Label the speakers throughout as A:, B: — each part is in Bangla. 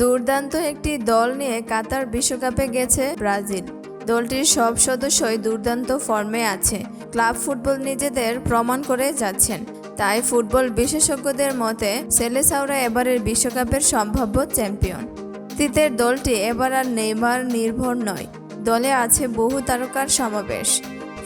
A: দুর্দান্ত একটি দল নিয়ে কাতার বিশ্বকাপে গেছে ব্রাজিল। দলটির সব সদস্যই দুর্দান্ত ফর্মে আছে। ক্লাব ফুটবল নিজেদের প্রমাণ করে যাচ্ছেন। তাই ফুটবল বিশেষজ্ঞদের মতে সেলেসাওরা এবারের বিশ্বকাপের সম্ভাব্য চ্যাম্পিয়ন। তিতের দলটি এবার আর নেইমার নির্ভর নয়। দলে আছে বহু তারকার সমাবেশ।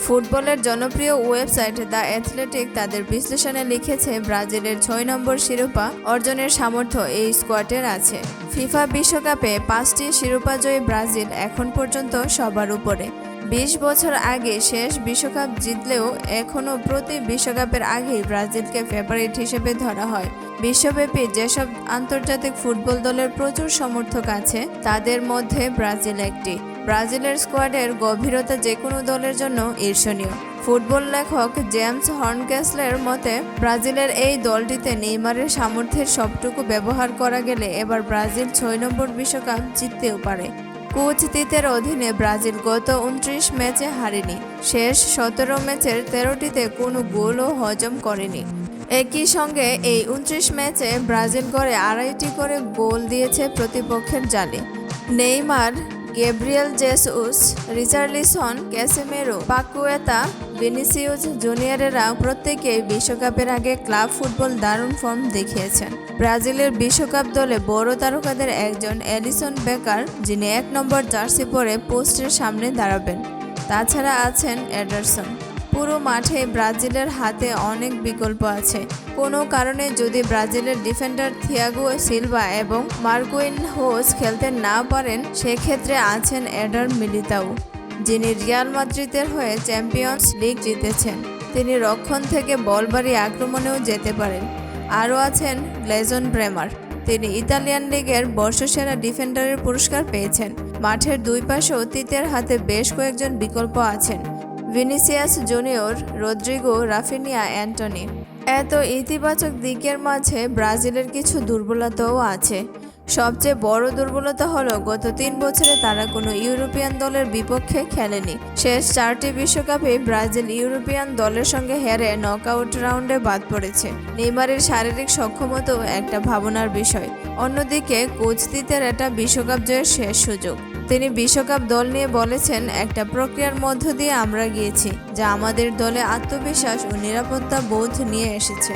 A: ফুটবলের জনপ্রিয় ওয়েবসাইট দ্য অ্যাথলেটিক তাদের বিশ্লেষণে লিখেছে, ব্রাজিলের ছয় নম্বর শিরোপা অর্জনের সামর্থ্য এই স্কোয়াডের আছে। ফিফা বিশ্বকাপে পাঁচটি শিরোপাজয়ী ব্রাজিল এখন পর্যন্ত সবার উপরে। বিশ বছর আগে শেষ বিশ্বকাপ জিতলেও এখনও প্রতি বিশ্বকাপের আগেই ব্রাজিলকে ফেভারিট হিসেবে ধরা হয়। বিশ্বব্যাপী যেসব আন্তর্জাতিক ফুটবল দলের প্রচুর সমর্থক আছে, তাদের মধ্যে ব্রাজিল একটি। ব্রাজিলের স্কোয়াডের গভীরতা যে কোনো দলের জন্য ঈর্ষণীয়। ফুটবল লেখক জেমস হর্নকেসলের মতে, ব্রাজিলের এই দলটিতে নেইমারের সামর্থ্যের সবটুকু ব্যবহার করা গেলে এবার ব্রাজিল ছয় নম্বর বিশ্বকাপ জিততেও পারে। কোচ তিতের অধীনে ব্রাজিল গত উনত্রিশ ম্যাচে হারেনি। শেষ সতেরো ম্যাচের তেরোটিতে কোনো গোলও হজম করেনি। একই সঙ্গে এই উনত্রিশ ম্যাচে ব্রাজিল গড়ে আড়াইটি করে গোল দিয়েছে প্রতিপক্ষের জালে। Neymar Gabriel Jesus Richarlison Casemiro, Paqueta, Vinicius জুনিয়রেরা প্রত্যেকেই বিশ্বকাপের আগে ক্লাব ফুটবল দারুণ ফর্ম দেখিয়েছেন। ব্রাজিলের বিশ্বকাপ দলে বড় তারকাদের একজন অ্যালিসন বেকার, যিনি এক নম্বর জার্সি পরে পোস্টের সামনে দাঁড়াবেন। তাছাড়া আছেন এডারসন। পুরো মাঠে ব্রাজিলের হাতে অনেক বিকল্প আছে। কোনো কারণে যদি ব্রাজিলের ডিফেন্ডার থিয়াগো সিলভা এবং মার্কুইন হোস খেলতে না পারেন, সেক্ষেত্রে আছেন এডার মিলিতাও, যিনি রিয়াল মাদ্রিদের হয়ে চ্যাম্পিয়ন্স লিগ জিতেছেন। তিনি রক্ষণ থেকে বল আক্রমণেও যেতে পারেন। আরও আছেন লেজন ব্রেমার, তিনি ইতালিয়ান লিগের বর্ষসেরা ডিফেন্ডারের পুরস্কার পেয়েছেন। মাঠের দুই পাশে অতীতের হাতে বেশ কয়েকজন বিকল্প আছেন। Vinicius junior Rodrygo Raphinha Antony. এত ইতিবাচক দিকের মাঝে ব্রাজিলের কিছু দুর্বলতাও আছে। সবচেয়ে বড় দুর্বলতা হলো গত তিন বছরে তারা কোনো ইউরোপিয়ান দলের বিপক্ষে খেলেনি। শেষ চারটি বিশ্বকাপে ব্রাজিল ইউরোপিয়ান দলের সঙ্গে হেরে নকআউট রাউন্ডে বাদ পড়েছে। নেইমারের শারীরিক সক্ষমতাও একটা ভাবনার বিষয়। অন্যদিকে কোচ তিতের এটা বিশ্বকাপ জয়ের শেষ সুযোগ। তিনি বিশ্বকাপ দল নিয়ে বলেছেন, একটা প্রক্রিয়ার মধ্য দিয়ে আমরা গিয়েছি, যা আমাদের দলে আত্মবিশ্বাস ও নিরাপত্তা বোধ নিয়ে এসেছে।